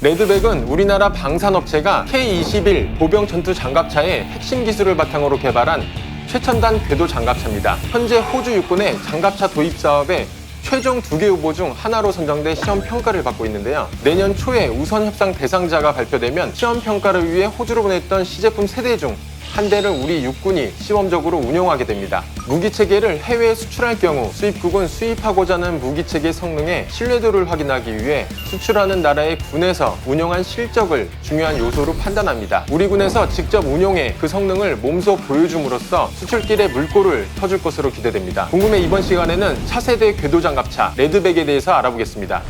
레드백은 우리나라 방산업체가 K-21 보병 전투 장갑차의 핵심 기술을 바탕으로 개발한 최첨단 궤도 장갑차입니다. 현재 호주 육군의 장갑차 도입 사업에 최종 두 개 후보 중 하나로 선정돼 시험 평가를 받고 있는데요. 내년 초에 우선 협상 대상자가 발표되면 시험 평가를 위해 호주로 보냈던 시제품 세대 중 한 대를 우리 육군이 시범적으로 운용하게 됩니다. 무기 체계를 해외에 수출할 경우 수입국은 수입하고자 하는 무기 체계 성능의 신뢰도를 확인하기 위해 수출하는 나라의 군에서 운용한 실적을 중요한 요소로 판단합니다. 우리 군에서 직접 운용해 그 성능을 몸소 보여줌으로써 수출길의 물꼬를 터줄 것으로 기대됩니다. 궁금해 이번 시간에는 차세대 궤도 장갑차 레드백에 대해서 알아보겠습니다.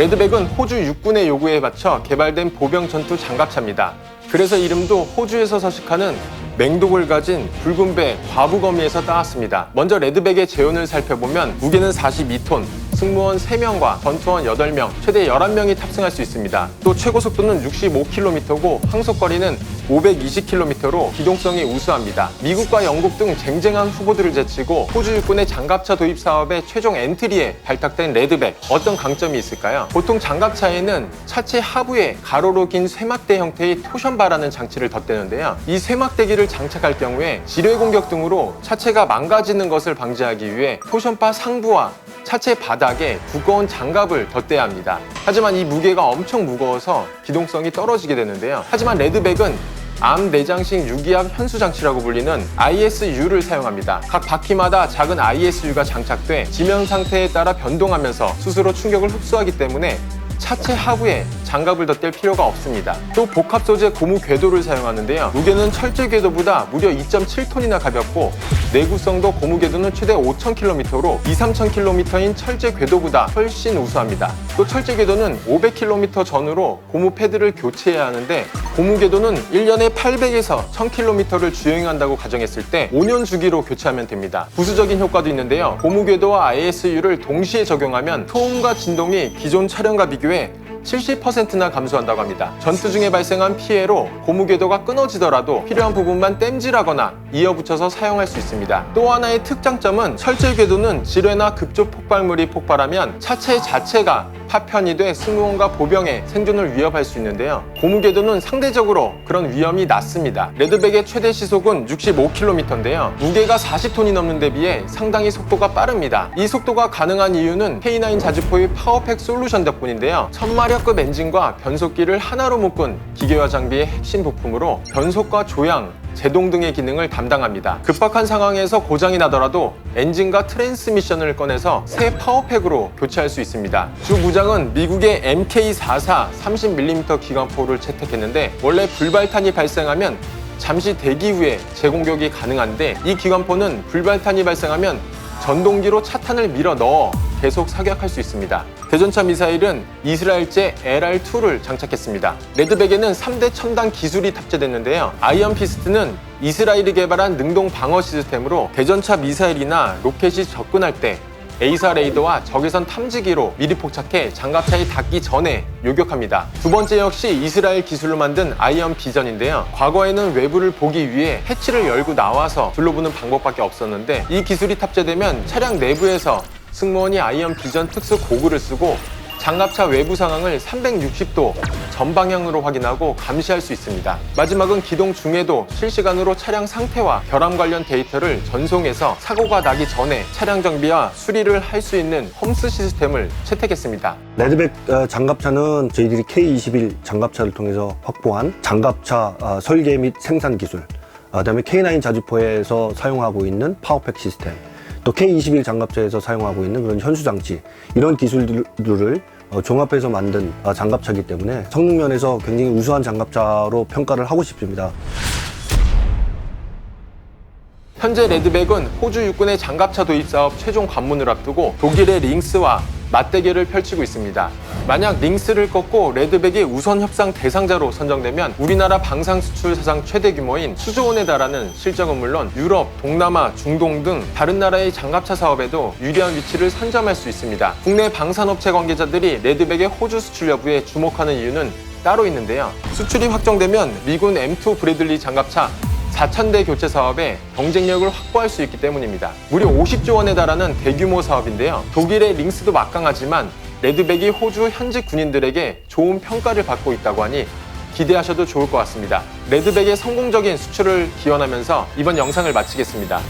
레드백은 호주 육군의 요구에 맞춰 개발된 보병 전투 장갑차입니다. 그래서 이름도 호주에서 서식하는 맹독을 가진 붉은 배 과부거미에서 따왔습니다. 먼저 레드백의 재원을 살펴보면 무게는 42톤, 승무원 3명과 전투원 8명, 최대 11명이 탑승할 수 있습니다. 또 최고 속도는 65km고 항속거리는 520km로 기동성이 우수합니다. 미국과 영국 등 쟁쟁한 후보들을 제치고 호주 육군의 장갑차 도입 사업의 최종 엔트리에 발탁된 레드백. 어떤 강점이 있을까요? 보통 장갑차에는 차체 하부에 가로로 긴 쇠막대 형태의 토션바라는 장치를 덧대는데요. 이 쇠막대기를 장착할 경우에 지뢰 공격 등으로 차체가 망가지는 것을 방지하기 위해 토션바 상부와 차체 바닥에 두꺼운 장갑을 덧대야 합니다. 하지만 이 무게가 엄청 무거워서 기동성이 떨어지게 되는데요. 하지만 레드백은 암 내장식 유기압 현수 장치라고 불리는 ISU를 사용합니다. 각 바퀴마다 작은 ISU가 장착돼 지면 상태에 따라 변동하면서 스스로 충격을 흡수하기 때문에 차체 하부에 장갑을 덧댈 필요가 없습니다. 또 복합 소재 고무 궤도를 사용하는데요. 무게는 철제 궤도보다 무려 2.7톤이나 가볍고 내구성도 고무 궤도는 최대 5,000km로 2, 3,000km인 철제 궤도보다 훨씬 우수합니다. 또 철제 궤도는 500km 전후로 고무 패드를 교체해야 하는데 고무 궤도는 1년에 800에서 1000km를 주행한다고 가정했을 때 5년 주기로 교체하면 됩니다. 부수적인 효과도 있는데요. 고무 궤도와 ISU를 동시에 적용하면 소음과 진동이 기존 차량과 비교해 70%나 감소한다고 합니다. 전투 중에 발생한 피해로 고무 궤도가 끊어지더라도 필요한 부분만 땜질하거나 이어붙여서 사용할 수 있습니다. 또 하나의 특장점은 철제 궤도는 지뢰나 급조 폭발물이 폭발하면 차체 자체가 파편이 돼 승무원과 보병의 생존을 위협할 수 있는데요. 고무 궤도는 상대적으로 그런 위험이 낮습니다. 레드백의 최대 시속은 65km인데요. 무게가 40톤이 넘는 데 비해 상당히 속도가 빠릅니다. 이 속도가 가능한 이유는 K9 자주포의 파워팩 솔루션 덕분인데요. 1000마력급 엔진과 변속기를 하나로 묶은 기계화 장비의 핵심 부품으로 변속과 조향, 제동 등의 기능을 담당합니다. 급박한 상황에서 고장이 나더라도 엔진과 트랜스미션을 꺼내서 새 파워팩으로 교체할 수 있습니다. 주 무장은 미국의 MK44 30mm 기관포를 채택했는데 원래 불발탄이 발생하면 잠시 대기 후에 재공격이 가능한데 이 기관포는 불발탄이 발생하면 전동기로 차탄을 밀어 넣어 계속 사격할 수 있습니다. 대전차 미사일은 이스라엘제 LR2를 장착했습니다. 레드백에는 3대 첨단 기술이 탑재됐는데요. 아이언 피스트는 이스라엘이 개발한 능동 방어 시스템으로 대전차 미사일이나 로켓이 접근할 때 에이사 레이더와 적외선 탐지기로 미리 포착해 장갑차에 닿기 전에 요격합니다. 두 번째 역시 이스라엘 기술로 만든 아이언 비전인데요. 과거에는 외부를 보기 위해 해치를 열고 나와서 둘러보는 방법밖에 없었는데 이 기술이 탑재되면 차량 내부에서 승무원이 아이언 비전 특수 고글을 쓰고 장갑차 외부 상황을 360도 전방향으로 확인하고 감시할 수 있습니다. 마지막은 기동 중에도 실시간으로 차량 상태와 결함 관련 데이터를 전송해서 사고가 나기 전에 차량 정비와 수리를 할 수 있는 홈스 시스템을 채택했습니다. 레드백 어, 장갑차는 저희들이 K21 장갑차를 통해서 확보한 장갑차 어, 설계 및 생산 기술, 어, 그다음에 K9 자주포에서 사용하고 있는 파워팩 시스템, 또 K21 장갑차에서 사용하고 있는 그런 현수 장치 이런 기술들을 어, 종합해서 만든 어, 장갑차이기 때문에 성능 면에서 굉장히 우수한 장갑차로 평가를 하고 싶습니다. 현재 레드백은 호주 육군의 장갑차 도입 사업 최종 관문을 앞두고 독일의 링스와 맞대결을 펼치고 있습니다. 만약 링스를 꺾고 레드백이 우선 협상 대상자로 선정되면 우리나라 방산 수출 사상 최대 규모인 수조 원에 달하는 실적은 물론 유럽, 동남아, 중동 등 다른 나라의 장갑차 사업에도 유리한 위치를 선점할 수 있습니다. 국내 방산업체 관계자들이 레드백의 호주 수출 여부에 주목하는 이유는 따로 있는데요. 수출이 확정되면 미군 M2 브래들리 장갑차 4,000대 교체 사업에 경쟁력을 확보할 수 있기 때문입니다. 무려 50조 원에 달하는 대규모 사업인데요. 독일의 링스도 막강하지만 레드백이 호주 현직 군인들에게 좋은 평가를 받고 있다고 하니 기대하셔도 좋을 것 같습니다. 레드백의 성공적인 수출을 기원하면서 이번 영상을 마치겠습니다.